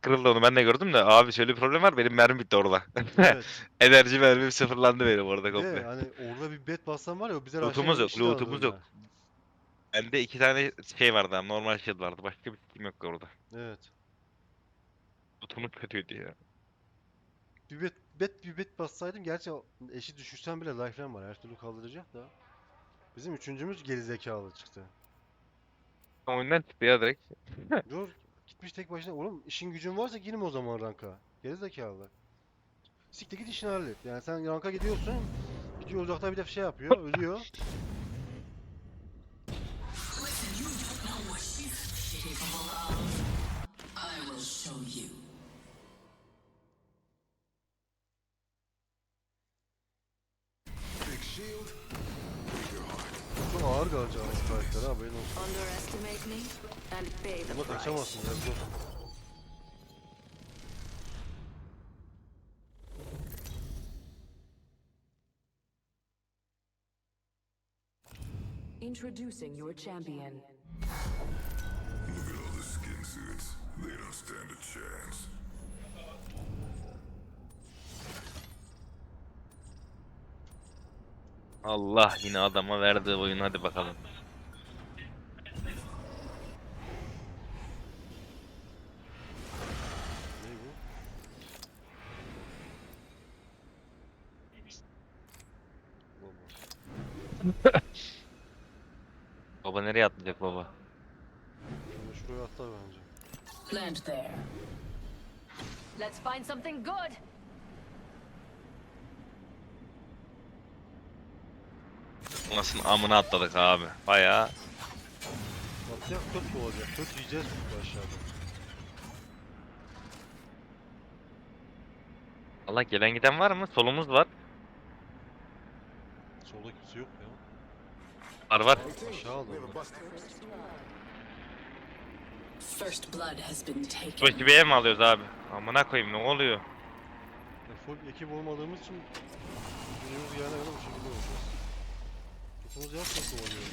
kırıldı onu ben de gördüm de abi şöyle bir problem var benim mermi bitti orada. Evet. Enerji mermim sıfırlandı benim orada Bir de komple. hani orada bir bet bassan var ya o bize Lootumuz yok, lootumuz yok. Bende iki tane şey vardı abi, normal shield vardı. Başka bir sikim yoktu orada. Evet. Lootumuz kötüydü ya. Bir bet, bet bir bet bassaydım gerçi o eşi düşürsen bile lifeline var her türlü kaldıracak da. Bizim üçüncümüz gerizekalı çıktı. Oyundan çıktı ya direkt. Dur gitmiş tek başına oğlum işin gücün varsa girme o zaman ranka. Gerizekalı. Siktir git işini hallet. Yani sen ranka gidiyorsun. Gidiyor uzakta bir de şey yapıyor, ölüyor. Çok ağır kalacak karakter haberin olsun. Underestimate me and pay the Buna price. kaçamazsın biraz zor. Introducing your champion. Look at all the skin suits. They don't stand a chance. Allah yine adama verdi oyun hadi bakalım. Ne bu? Baba. Baba nereye atlayacak baba? Şunu şuraya atla bence. Land there. Let's find something good. Nasıl amına atladık abi. Bayağı Atlayak kötü olacak. Kötü yiyeceğiz çünkü aşağıda. Allah gelen giden var mı? Solumuz var. Solda kimse yok ya. Var var. Aşağı aldı onu. First blood has been taken. Başı B'ye mi alıyoruz abi? Amına koyayım ne oluyor? Ya full ekip olmadığımız için günümüz gelene kadar bu şekilde olacağız. Tutumuz yapsa kovalıyoruz.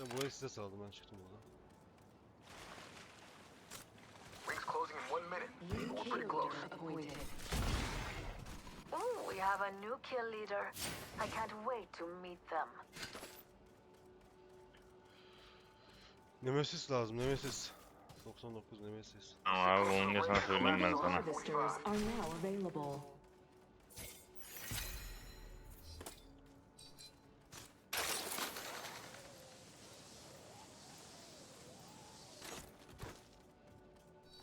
Ben burayı size saldım ben çıktım buradan. Ring's closing in one minute. We're pretty close. Ooh, we have a new kill leader. I can't wait to meet them. Nemesis lazım Nemesis. 99 Nemesis. Tamam abi bunu ne sana söyleyeyim ben sana. Harvesters are now available.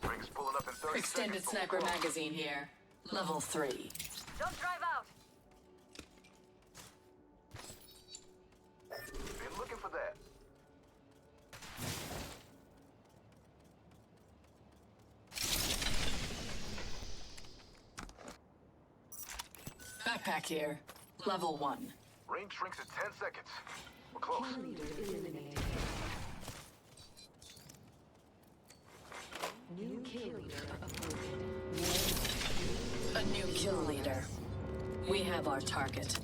Ring's pulling up in 30 Extended seconds. sniper magazine here. Level 3. Don't drive out. Here. Level 1. Range shrinks in 10 seconds. We're close. Leader eliminated. New kill leader appointed. A new kill leader. We have our target.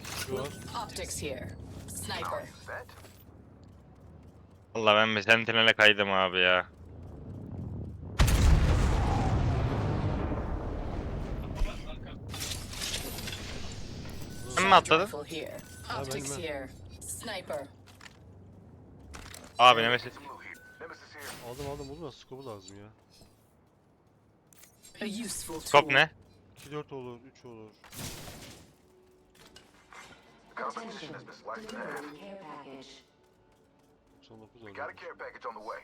Optics here. Sniper. Set. Allah ben bir sentinele kaydım abi ya. Mi atladın? Rifle here. ben- Optics ben. here. Sniper. Abi Nemesis. Aldım aldım bunu da scope'u lazım ya. A useful tool. Skop ne? 2-4 olur, 3 olur. The competition has been sliced in half. Delivering care package. 99 We got a olur. care package on the way.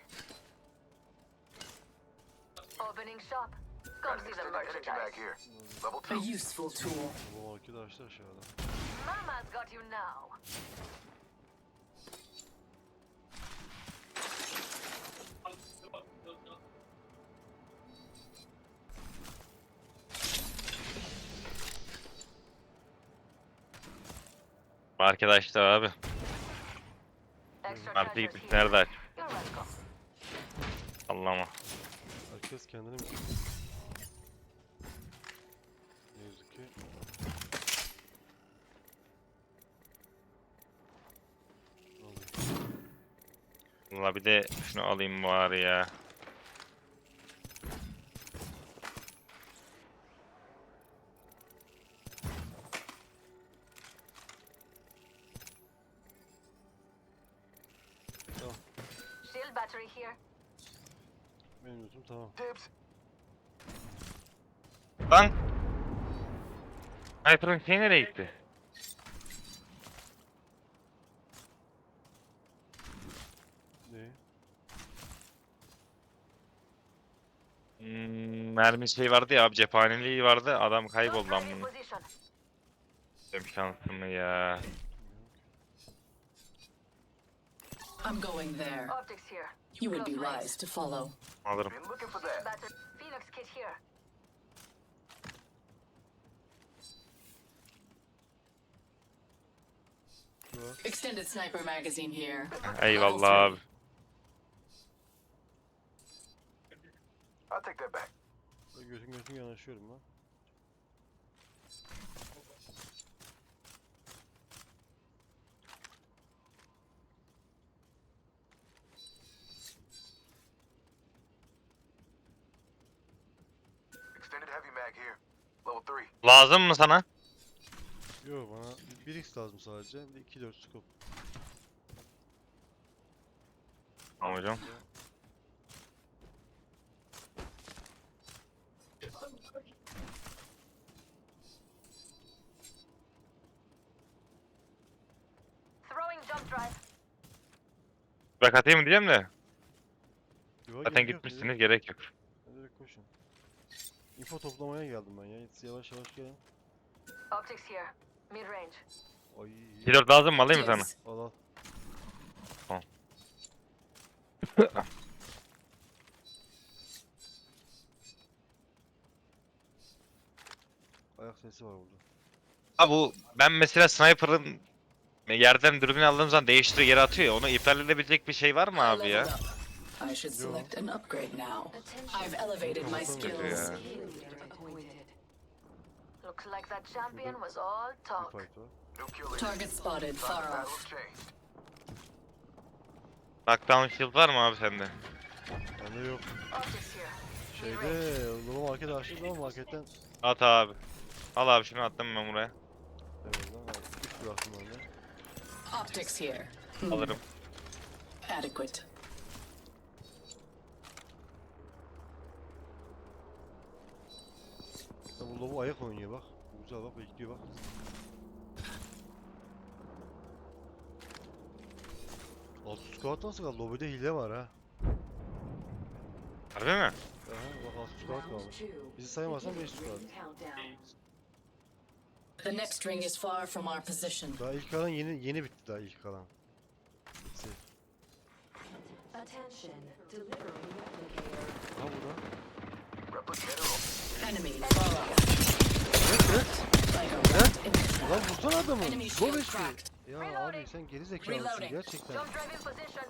Opening shop. Come see the merchandise. A 2. useful tool. Bu arkadaşlar aşağıda. Mama's got you now. Arkadaşlar abi. Extra Artı treasures gitmiş nerede aç? Allah'ıma. Herkes kendini mi? Ne yazık ki. Valla bir de şunu alayım bari ya. Shield battery here. Benim lootum tamam. Dibs. Lan! Sniper'ın şey nereye gitti? Ne? Hmm, mermi şey vardı ya abi cephaneliği vardı adam kayboldu lan position. Benim şansım ya. I'm going there. Optics here. You would be wise to follow. Alırım. Been looking for Shield that. battery. Phoenix kit here. Extended sniper magazine here. Eyvallah abi. I'll take that back. Böyle götün yanaşıyorum lan. Extended heavy mag here. Level 3. Lazım mı sana? Yo bana 1x lazım sadece. Bir de 2 4 scope. Tamam hocam. Throwing jump drive. Bak atayım mı diyeceğim de. Yo, Zaten gerek yok, gitmişsiniz direkt- gerek yok. Direkt koşun. Info toplamaya geldim ben ya. Yavaş yavaş gelin. Optics here. Mid range. Ay. 2-4 lazım mı alayım mı sana? Dibs. Al al. Tamam. Ayak sesi var burada. Ha bu ben mesela sniper'ın yerden dürbün aldığım zaman değiştiriyor geri atıyor ya onu iptal edebilecek bir şey var mı abi ya? I should select an upgrade now. I've elevated my skills. Yeah. Kill leader appointed. Looks like that champion was all Bir talk. fight var. New kill leader. Target spotted far off. Knockdown shield var mı abi sende? Bende yok. Şeyde Lolo market açtık ama marketten At abi. Al abi şunu attım ben buraya. Evet bıraktım orada. Optics here. Hmm, Alırım. Adequate. Ya bu Lobo ayak oynuyor bak. Güzel bak bekliyor bak. Altı squat nasıl kaldı? Lobide hile var ha. Harbi mi? Aha bak altı squat two. Bizi saymazsan Beginning 5 squat. The next ring is far from our position. Daha ilk kalan yeni yeni bitti daha ilk kalan. Bitsin. Attention. Delivering replicator. Aha burada. Replicator. Enemy far off. Like a rat in the trap. Lan vursana adamı. Enemy Gol shield etti. cracked. Ya abi sen geri zekalısın Reloading. gerçekten. Jump drive in position.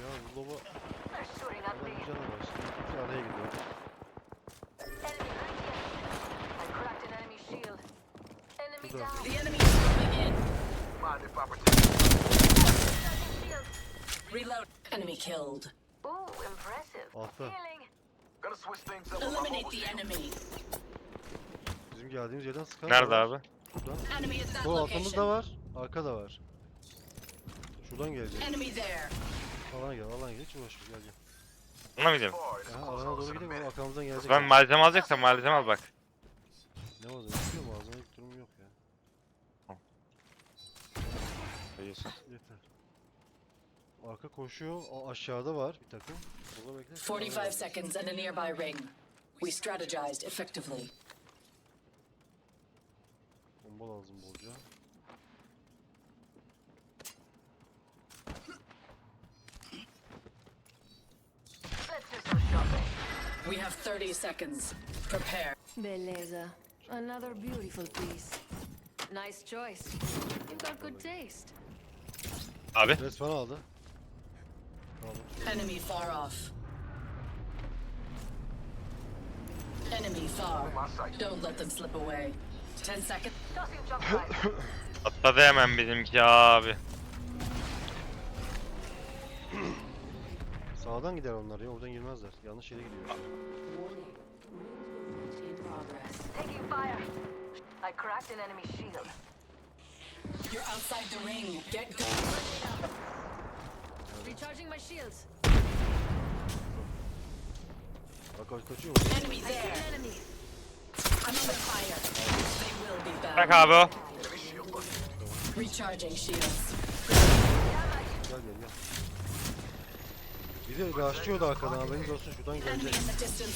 Ya bu Lobo They're shooting at me. var. Şimdi bir araya gidiyor. The enemy is moving in. Shield. Reload. Enemy killed. Ooh, impressive. Altta. Healing. Gonna switch things up with my Eliminate the enemy. Bizim geldiğimiz yerden sıkan Nerede var. abi? Enemy that Bu altımızda location. var. Arka da var. Şuradan gelecek. Enemy there. Alana gel, alana gel. Hiç uğraşma gel gel. Buna mı gidelim? Aha, alana doğru gidelim arkamızdan gelecek. Ben malzeme alacaksam malzeme al bak. Ne var? Istiyor mu? Ağzına ilk durum yok ya. Yeter. Arka koşuyor. O aşağıda var bir takım. Burada bekle. 45 seconds and a nearby ring. We strategized effectively. Bomba lazım bolca. We have 30 seconds. Prepare. Beleza. Another beautiful piece. Nice choice. You've got good taste. Abi. Respawn aldı. Aldım. Enemy far off. Enemy far. Don't let them slip away. 10 seconds. Atladı hemen bizimki abi. Sağdan gider onlar ya. Oradan girmezler. Yanlış yere gidiyor. Taking fire. I cracked an enemy shield. You're outside the ring. Get going. Recharging my shields. Bak kaç kaçıyor? Enemy there. enemy. I'm under fire. They will be Bırak back. abi o. Recharging shields. Gel gel gel. Bir de rushlıyordu arkadan haberiniz olsun şuradan Enemy gelecek. in the distance.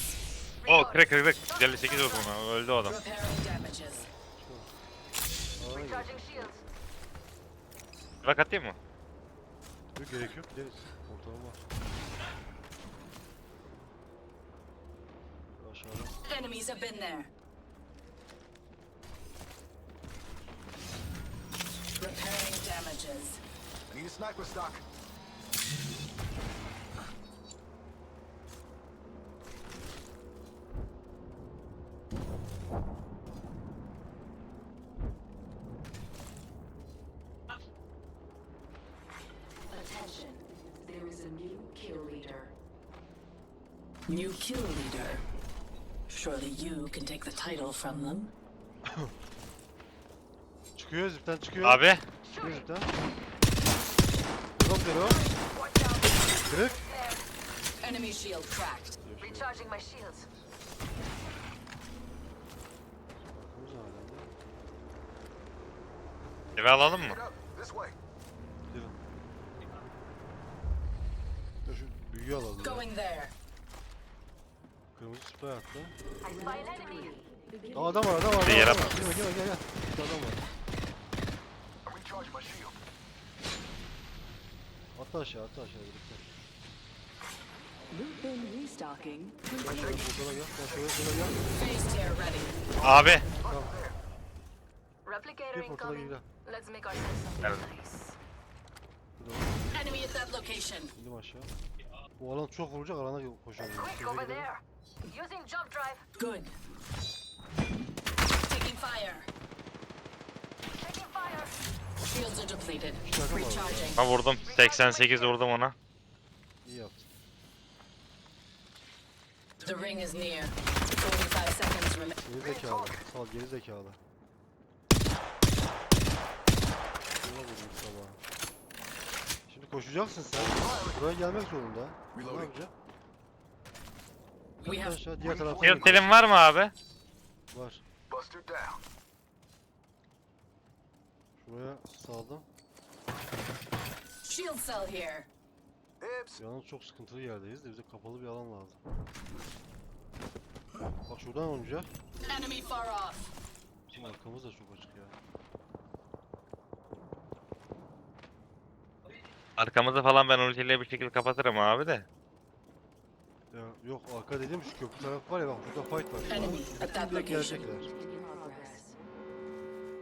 O kırık kırık. 158 vurdum ona. Öldü o adam. Repairing damages. Aynen. Recharging shields. Bırak atayım mı? Yok gerek yok gideriz. Ortalama var. Aşağıda. Enemies have been there. Repairing damages. I need a sniper stock. Attention. There is a new kill leader. New kill leader. Surely you can take the title from them. Çıkıyor zipten çıkıyor. Abi. Çıkıyor zipten. Yok o. Kırık. Enemy shield cracked. Recharging my shields. Eve alalım mı? Gidelim. Ya şu büyüğü alalım. Going there. Kırmızı sprey attı. Aa adam var adam var. Bir yere bak. Girme gel gel. Bir adam var. Atla aşağı atla aşağı birlikte. Loop bin restocking. Gel şöyle portala gel. Gel şöyle şöyle gel. Phase tear ready. Abi. Tamam. Replicator Gel portala gir incoming. gel. Let's make ourselves something Evet. nice. Burada Enemy at that location. indim aşağı. Bu alan çok vuracak alana koşalım. Quick over gidelim. there. Using jump drive. Good. Taking fire. Taking fire. Shields are depleted. Recharging. Ha vurdum. 88 vurdum ona. İyi yaptın. The ring is near. 45 seconds remain. Geri zekalı. Sal geri zekalı. Yola vurdum sabah. Şimdi koşacaksın sen. Buraya gelmek zorunda. Ne Reloading. We have Aşağı diğer yukarı. telim var mı abi? Var. Şuraya saldım. shield cell here. Yalnız çok sıkıntılı yerdeyiz de bize kapalı bir alan lazım. Bak şuradan oynayacak. Enemy far off. Bizim arkamız da çok açık ya. Arkamızı falan ben ultiyle bir şekilde kapatırım abi de. Yok arka dediğim şu köprü tarafı var ya bak şurada fight var. Direkt location. gelecekler. in progress.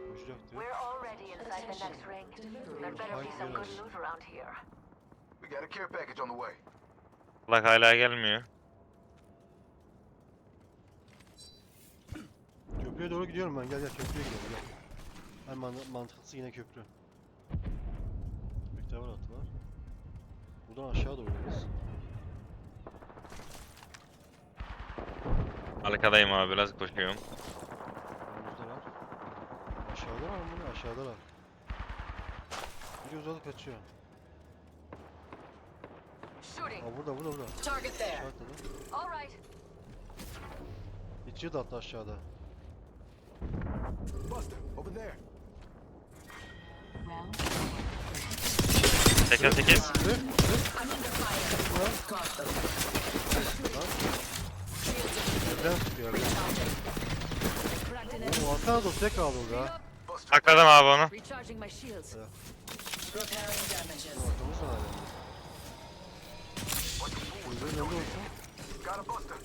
Koşacak diyor. We're already inside the next ring. There better be some good loot around here. We got a care package on the way. Bak hala gelmiyor. Köprüye doğru gidiyorum ben. Gel gel köprüye gidelim gel. En man mantıklısı yine köprü. Büyük var attılar. Buradan aşağı doğru gideriz. Arkadayım abi biraz koşuyorum. Önümüzdeler. Aşağıdalar mı bu ne? Aşağıdalar. Biri uzadı kaçıyor. Shooting. Aa burada burada burada. Target there. Aşağı atladı. All right. İçi de attı aşağıda. Buster, over there. Round 88. Kırık kırık. I'm under fire. Got them. Shields are Yerden sıkıyor yerden. cracked an enemy. Oğlum atsana da tek kaldı orada. Buster. Akladım abi onu. Recharging my shields. repairing damages. Arkamız da hala. Şurada ne olsun? Got a buster.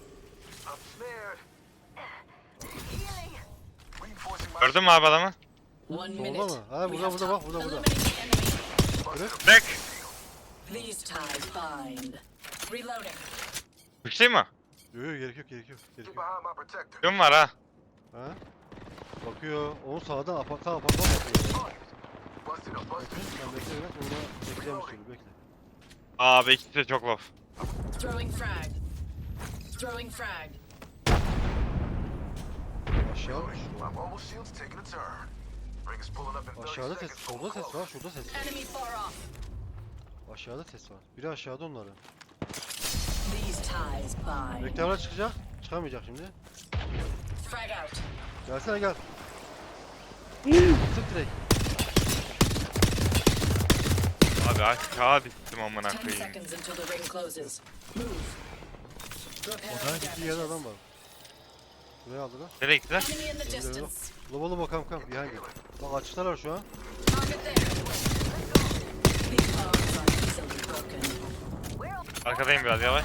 I'm snared. Gördün mü abi adamı? One Solda minute. mı? Ha, burada, burada, bak, burada, burada. Eliminate the enemy. Bek. These ties bind. Reloading. Kuşlayayım mı? Yok yok gerek yok gerek yok. Gerek yok. Gün var ha. Ha? Bakıyor. Onu sağdan apa sağ apartman bakıyor. Bekle, sen bekle biraz. Orada bekleyeceğim bir sürü bekle. Abi ikisi de çok low. Throwing frag. Throwing frag. Aşağı. My mobile shield's taking a turn. Ring is pulling up in 30 Aşağıda ses, solda ses var, şurada ses var. Enemy far off. Aşağıda ses var. Biri aşağıda onların. Rektörler çıkacak. Çıkamayacak şimdi. Gelsene gel. Sık direkt. Abi aşağı düştüm amına 10 koyayım. Odanın gittiği yerde adam var. Buraya aldılar. Nereye gittiler? Loba loba kam kam. Behind it. Bak açıktalar şu an. Arkadayım biraz yavaş.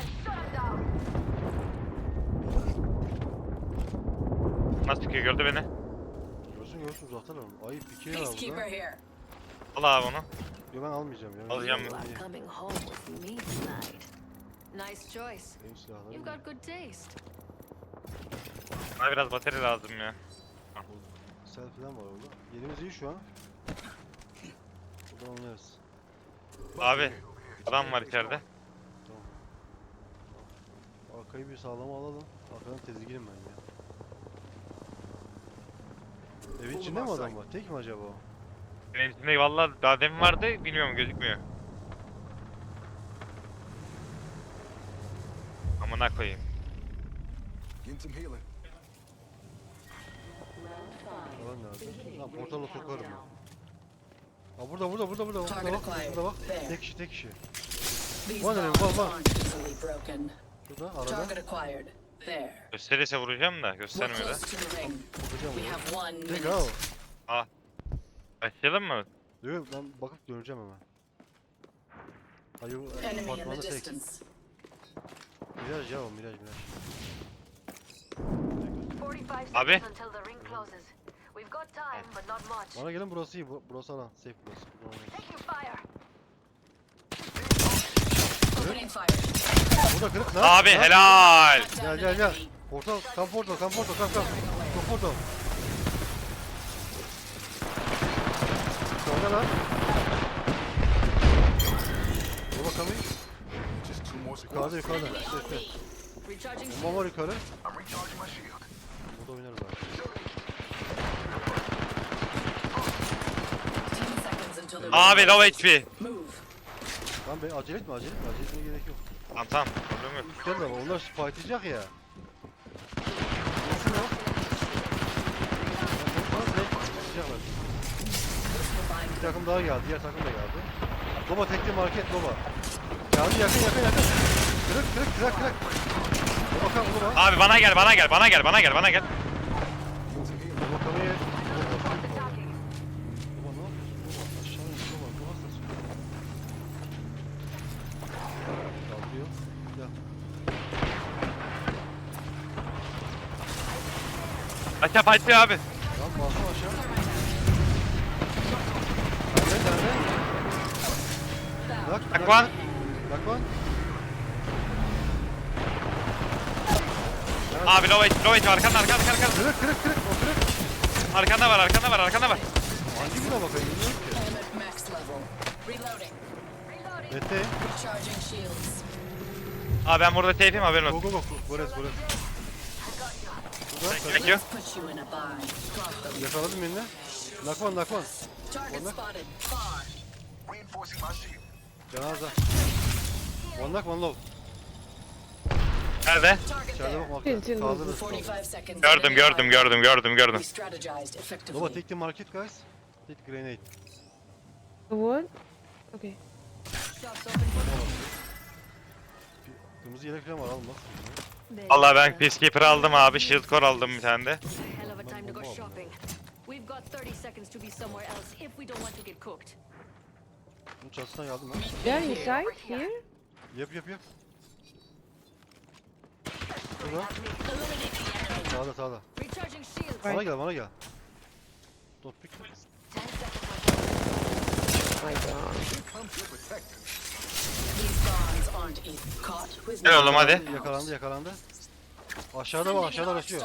Nasıl çıkıyor gördü beni. Görsün görsün uzaktalar onu. Ayıp bir kere var Peacekeeper burada. here. Al abi onu. Yo ben almayacağım ya. Alacağım Ben You are iyi. coming home with me tonight. Nice choice. Benim silahlarım You've iyi. got good taste. Bana biraz batarya lazım ya. Sel falan var orada. Yerimiz iyi şu an. Buradan oynarız. Abi adam var içeride. Arkayı bir sağlama alalım. Arkadan tezginim ben ya. Evin içinde mi adam var? Tek mi acaba o? Benim içinde valla daha demin vardı bilmiyorum gözükmüyor. Amına koyayım. Getting some healing. Nerede? Lan portala sokarım ben. Ha burada burada burada burada. Burada bak. Burada bak. Tek kişi tek kişi. These One bombs easily broken. Şurada arada. Target acquired. There. Gösterirse vuracağım da We're göstermiyor da. close to the ring. We have one minute. Başlayalım mı? Yok ben bakıp döneceğim hemen. Hayır Enemy in the tek. distance. Miraj ya o Miraj Miraj. 45 Abi. seconds until the ring closes. We've got time, but not much. Bana gelin burası iyi. bu- Burası alan. Safe burası. Buradan oynarız. Taking fire. Fire. Burada kırık lan. Abi lan. helal. Gel gel gel. Portal, kam portal, kam portal, kam kam. Kam portal. Orada lan. Dur bakalım. Yukarıda yukarıda. İşte işte. Bomba var yukarı. Burada oynarız abi. 10 seconds until the ring Abi low. HP. Lan be acele etme acele etme. Acele etmeye gerek yok. Tamam tamam. Problem yok. Üstten de var. Onlar fightlayacak ya. Nasıl o? Direkt fightlayacaklar. Bir takım daha geldi. Diğer takım da geldi. Loba tekli market Loba. Geldi yakın yakın yakın. Kırık kırık kırık kırık. Dur bakalım Loba. Abi bana gel bana gel bana gel bana gel bana gel. Dur bakalım ye. Loba ne yapıyorsun? Loba aşağı in. Loba Loba sesi. Kaldırıyor. Gel. Aşağı patlıyor abi. Lan basma aşağı. Nerede nerede? Bak Bak lan. Bak lan. Abi low HP low HP arkanda arkanda arkanda. Kırık kırık kırık o kırık. Arkanda var arkanda var arkanda var. Hangi buna bakayım bilmiyorum ki. Helmet max level. Reloading. Mete. Recharging shields. Abi ben burada teyfim haberin Go olsun. go go. Gores gores. Thank you. Put you in a bind. Them. yakaladım birini. Target One spotted. Far. Reinforcing my shield. Cenaze. One knock one low. Nerede? Target İçeride there. bak bak. 45 seconds. Gördüm gördüm gördüm gördüm gördüm. We strategized effectively. Nova take the market guys. Take grenade. What? Okay. shots open Kırmızı yelek falan var alma. There Allah ben. Peacekeeper aldım abi. Shield core aldım bir tane de. A hell of a time to go shopping. We've got 30 seconds to be somewhere else if we don't want to get cooked. Bunun çatısına geldim lan. Yeah, inside here. Yap yap yap. Şurada. Sağda sağda. Bana gel bana gel. Top pick. 10 seconds. My God. Gel oğlum hadi. Yakalandı yakalandı. Aşağıda var aşağıda araşıyor.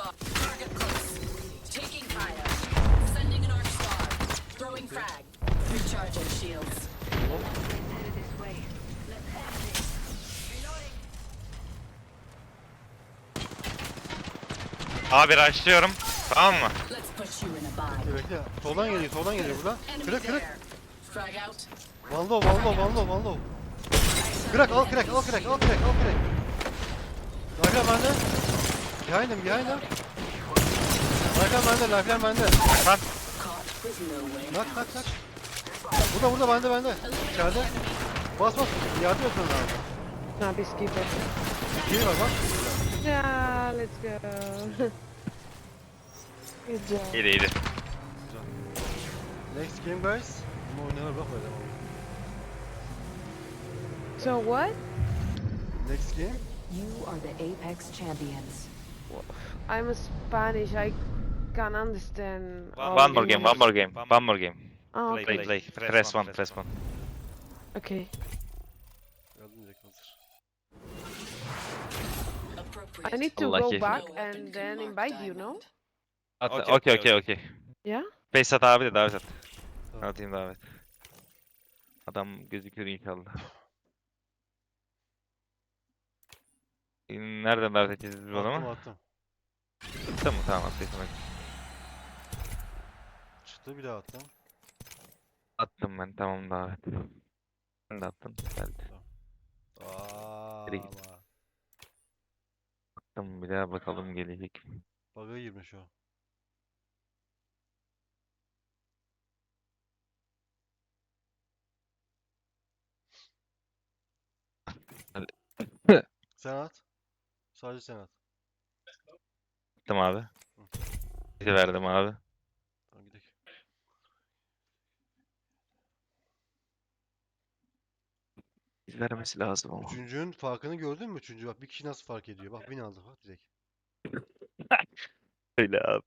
Abi rushlıyorum. Tamam mı? Bekle. Soldan geliyor, soldan geliyor burada. Kırık kırık. Vallo, vallo, vallo, vallo. Kırak al kırak al kırak al kırak al kırak. Lifeline bende. Behind him behind him. Lifeline bende lifeline bende. Lan. Nak nak nak. Burada burada bende bende. İçeride. Bas bas. Yardım et bana abi. No, peacekeeper. Geri var bak. Yeah, let's go. Good job. iyiydi iyiydi. Next game guys. Bunu oynanır bak böyle. So what? Next game. You are the Apex champions. I'm a Spanish. I can't understand. all One more game, English. one more game, one more game. Oh, Play, okay. play. Press one, press one. Okay. Hazır. I need to go back and can then invite you, no? At, Okey, okey, okey, okey. Yeah? Face at abi de davet at. Atayım davet. Adam gözükür inşallah. Nereden davet edeceğiz biz bu Attım adamı? attım. Tamam tamam attıysam. Çıktı bir daha attım. Attım ben tamam davet. Ben de attım. Geldi. Aa, Nereye gitti? ama. Attım bir daha bakalım gelecek. mi? Bug'a girmiş o. Sen at. Sadece sen at. Attım abi. De verdim abi. Tamam gidelim. Vermesi lazım ama. Üçüncünün farkını gördün mü? Üçüncü bak bir kişi nasıl fark ediyor. Bak bin aldık bak direkt. Öyle abi.